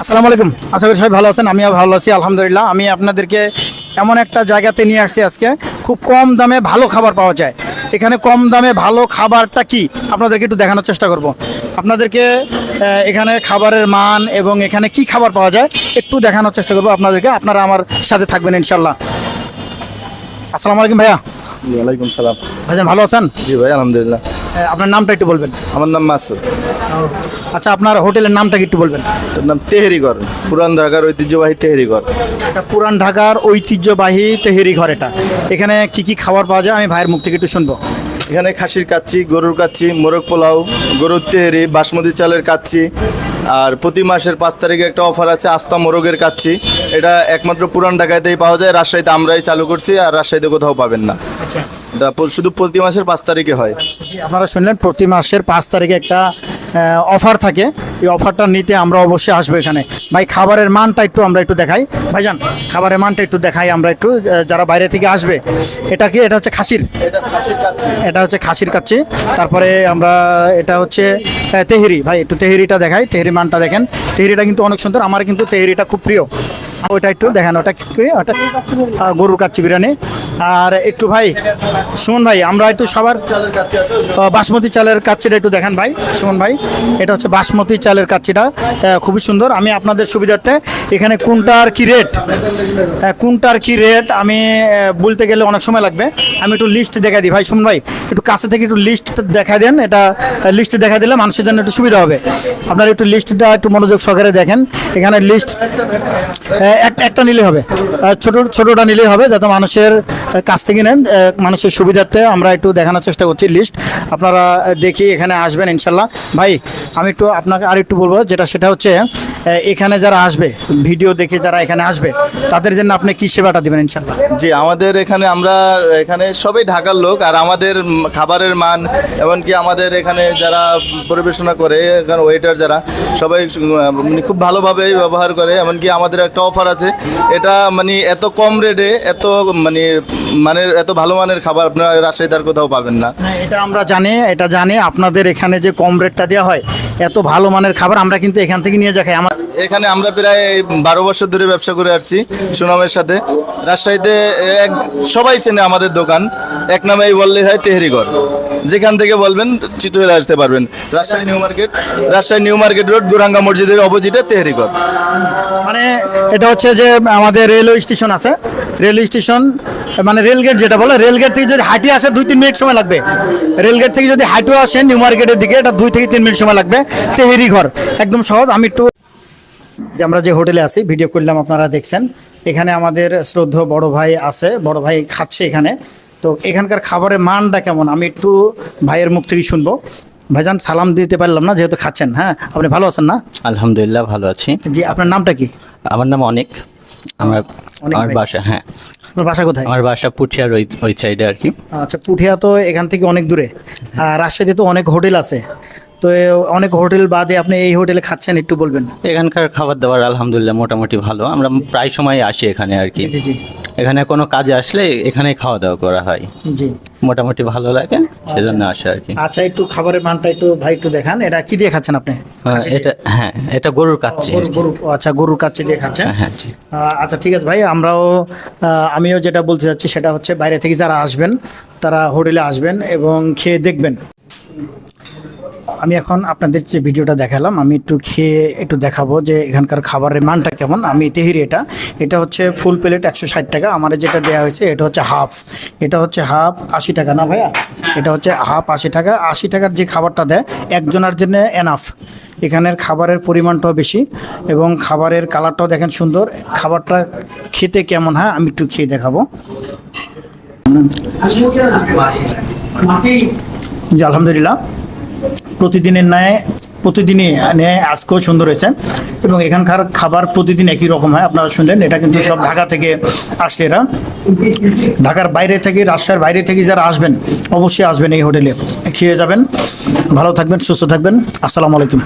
আসসালামু আলাইকুম। আশা করি সবাই ভালো আছেন আমিও ভালো আছি আলহামদুলিল্লাহ। আমি আপনাদেরকে এমন একটা জায়গাতে নিয়ে আসছি আজকে। খুব কম দামে ভালো খাবার পাওয়া যায়। এখানে কম দামে ভালো খাবারটা কি? আপনাদেরকে একটু দেখানোর চেষ্টা করব। আপনাদেরকে এখানে খাবারের মান এবং এখানে কি খাবার পাওয়া যায় একটু দেখানোর চেষ্টা করব আপনাদেরকে। আপনারা আমার সাথে থাকবেন ইনশাল্লাহ আসসালামু আলাইকুম ভাইয়া। ওয়ালাইকুম সালাম। ভাইজান ভালো আছেন? জি ভাই আলহামদুলিল্লাহ। আপনার নামটা একটু বলবেন। আমার নাম মাসুদ। আচ্ছা আপনার হোটেলের নামটা কি একটু বলবেন? তার নাম তেহেরিগর পুরান ঢাকার ঐতিহ্যবাহী তেহেরিগর এটা পুরান ঢাকার ঐতিহ্যবাহী তেহেরি ঘর এটা। এখানে কি কি খাবার পাওয়া যায়? আমি ভাইয়ের মুখ থেকে একটু শুনব। এখানে খাসির কাচ্চি গরুর কাচ্চি মোরগ পোলাও গরুর তেহেরি বাসমতি চালের কাচ্চি আর প্রতি মাসের পাঁচ তারিখে একটা অফার আছে আস্তা মোরগের কাচ্চি। এটা একমাত্র পুরান ঢাকাতেই পাওয়া যায় রাজশাহীতে আমরাই চালু করছি আর রাজশাহীতে কোথাও পাবেন না। আচ্ছা। এটা শুধু প্রতি মাসের পাঁচ তারিখে হয়। আপনারা শুনলেন প্রতি মাসের পাঁচ তারিখে একটা অফার থাকে। এই অফারটা নিতে আমরা অবশ্যই আসব এখানে। ভাই খাবারের মানটা একটু আমরা একটু দেখাই। ভাইজান খাবারের মানটা একটু দেখাই আমরা একটু যারা বাইরে থেকে আসবে। এটা কি? এটা হচ্ছে খাসির। এটা হচ্ছে খাসির কাচ্ছি তারপরে আমরা এটা হচ্ছে তেহেরি। ভাই একটু তেহেরিটা দেখাই। তেহেরি মানটা দেখেন। তেহেরিটা কিন্তু অনেক সুন্দর। আমার কিন্তু তেহেরিটা খুব প্রিয়। ওটা একটু দেখেন ওটা কি ওটা গরুর কাচ্চি বিরিয়ানি। আর একটু ভাই সুমন ভাই আমরা একটু সবার বাসমতি চালের কাচ্চিটা একটু দেখেন ভাই সুমন ভাই। এটা হচ্ছে বাসমতি চালের কাচ্চিটা আহ, খুবই সুন্দর। আমি আপনাদের সুবিধার্থে এখানে কোনটার কি রেট কোনটার কি রেট আমি বলতে গেলে অনেক সময় লাগবে। আমি একটু লিস্ট দেখা দিই। ভাই সুমন ভাই একটু কাছে থেকে একটু লিস্ট দেখা দেন। এটা লিস্ট দেখা দিলে মানুষের জন্য একটু সুবিধা হবে। আপনারা একটু লিস্টটা একটু মনোযোগ সহকারে দেখেন। এখানে লিস্ট একটা নিলে হবে। ছোট, ছোটটা নিলেই হবে, যাতে মানুষের কাছ থেকে নেন মানুষের সুবিধার্থে আমরা একটু দেখানোর চেষ্টা করছি লিস্ট আপনারা দেখি এখানে আসবেন, ইনশাল্লাহ। ভাই, আমি একটু আপনাকে আর একটু বলব, যেটা সেটা হচ্ছে এখানে যারা আসবে ভিডিও দেখে যারা এখানে আসবে তাদের জন্য আপনি কি সেবাটা দিবেন ইনশাল্লাহ জি আমাদের এখানে আমরা এখানে সবাই ঢাকার লোক আর আমাদের খাবারের মান এমনকি আমাদের এখানে যারা পরিবেশনা করে এখানে ওয়েটার যারা সবাই মানে খুব ভালোভাবে ব্যবহার করে এমনকি আমাদের একটা অফার আছে। এটা মানে এত কম রেটে এত মানে মানে এত ভালো মানের খাবার আপনারা রাজশাহীতে আর কোথাও পাবেন না। এটা আমরা জানি এটা জানি আপনাদের এখানে যে কম রেটটা দেওয়া হয় এত ভালো মানের খাবার আমরা কিন্তু এখান থেকে নিয়ে যাই আমার এখানে আমরা প্রায় বারো বছর ধরে ব্যবসা করে আসছি সুনামের সাথে। রাজশাহীতে এক সবাই চেনে আমাদের দোকান। এক নামেই বললে হয় তেহরিগর যেখান থেকে বলবেন চিত্রে আসতে পারবেন। Rajshahi new market. Rajshahi new market road গুরাঙ্গা মসজিদের অপোজিটে তেহরিগর মানে এটা হচ্ছে যে আমাদের রেলওয়ে স্টেশন আছে। রেলওয়ে স্টেশন মানে রেলগেট যেটা বলে, রেলগেট থেকে যদি হাঁটি আসে দুই তিন মিনিট সময় লাগবে। রেলগেট থেকে যদি হাঁটু আসে নিউ মার্কেটের দিকে, এটা দুই থেকে তিন মিনিট সময় লাগবে। তেহেরি ঘর একদম সহজ। আমি একটু যে আমরা যে হোটেলে আছি ভিডিও করলাম আপনারা দেখছেন। এখানে আমাদের শ্রদ্ধ বড় ভাই আছে বড় ভাই খাচ্ছে এখানে। তো এখানকার খাবারের মানটা কেমন? আমি একটু ভাইয়ের মুখ থেকে শুনব। ভাইজান সালাম দিতে পারলাম না যেহেতু খাচ্ছেন হ্যাঁ? আপনি ভালো আছেন না? আলহামদুলিল্লাহ ভালো আছি। জি আপনার নামটা কি? আমার নাম অনেক। আমার আমার বাসা হ্যাঁ। আপনার বাসা কোথায়? আমার বাসা পুঠিয়ার ওই ওই সাইডে আর কি। আচ্ছা পুঠিয়া তো এখান থেকে অনেক দূরে। আর রাজশাহীতে তো অনেক হোটেল আছে। তো অনেক হোটেল বাদে আপনি এই হোটেলে খাচ্ছেন একটু বলবেন। এখানকার খাবার দাবার আলহামদুলিল্লাহ মোটামুটি ভালো। আমরা প্রায় সময় আসি এখানে আর কি। জি জি এখানে কোনো কাজে আসলে এখানে খাওয়া দাওয়া করা হয়। জি। মোটামুটি ভালো লাগে সেজন্য আসে আর কি। আচ্ছা একটু খাবারের মানটা একটু ভাই একটু দেখান। এটা কি দিয়ে খাচ্ছেন আপনি? হ্যাঁ, এটা হ্যাঁ এটা গরুর কাচ্ছি গরু আচ্ছা গরুর কাছে দিয়ে খাচ্ছেন? হ্যাঁ আচ্ছা ঠিক আছে ভাই আমরাও আমিও যেটা বলতে চাচ্ছি সেটা হচ্ছে বাইরে থেকে যারা আসবেন তারা হোটেলে আসবেন এবং খেয়ে দেখবেন। আমি এখন আপনাদের যে ভিডিওটা দেখালাম, আমি একটু খেয়ে একটু দেখাবো যে এখানকার খাবারের মানটা কেমন। আমি তেহিরি এটা। এটা হচ্ছে ফুল প্লেট একশো ষাট টাকা। আমার যেটা দেওয়া হয়েছে, এটা হচ্ছে হাফ। এটা হচ্ছে হাফ আশি টাকা না ভাইয়া? এটা হচ্ছে হাফ আশি টাকা। আশি টাকার যে খাবারটা দেয়, একজনের জন্য এনাফ এখানের খাবারের পরিমাণটাও বেশি এবং খাবারের কালারটাও দেখেন সুন্দর। খাবারটা খেতে কেমন, হয়? আমি একটু খেয়ে দেখাবো। জি, আলহামদুলিল্লাহ। প্রতিদিনের ন্যায়, প্রতিদিনই ন্যায় আজকেও সুন্দর হয়েছে এবং এখানকার খাবার প্রতিদিন একই রকম হয়, আপনারা শুনলেন। এটা কিন্তু সব ঢাকা থেকে আসছে এরা। ঢাকার বাইরে থেকে, রাজশাহীর বাইরে থেকে যারা আসবেন, অবশ্যই আসবেন এই হোটেলে। খেয়ে যাবেন। ভালো থাকবেন, সুস্থ থাকবেন। আসসালামু আলাইকুম।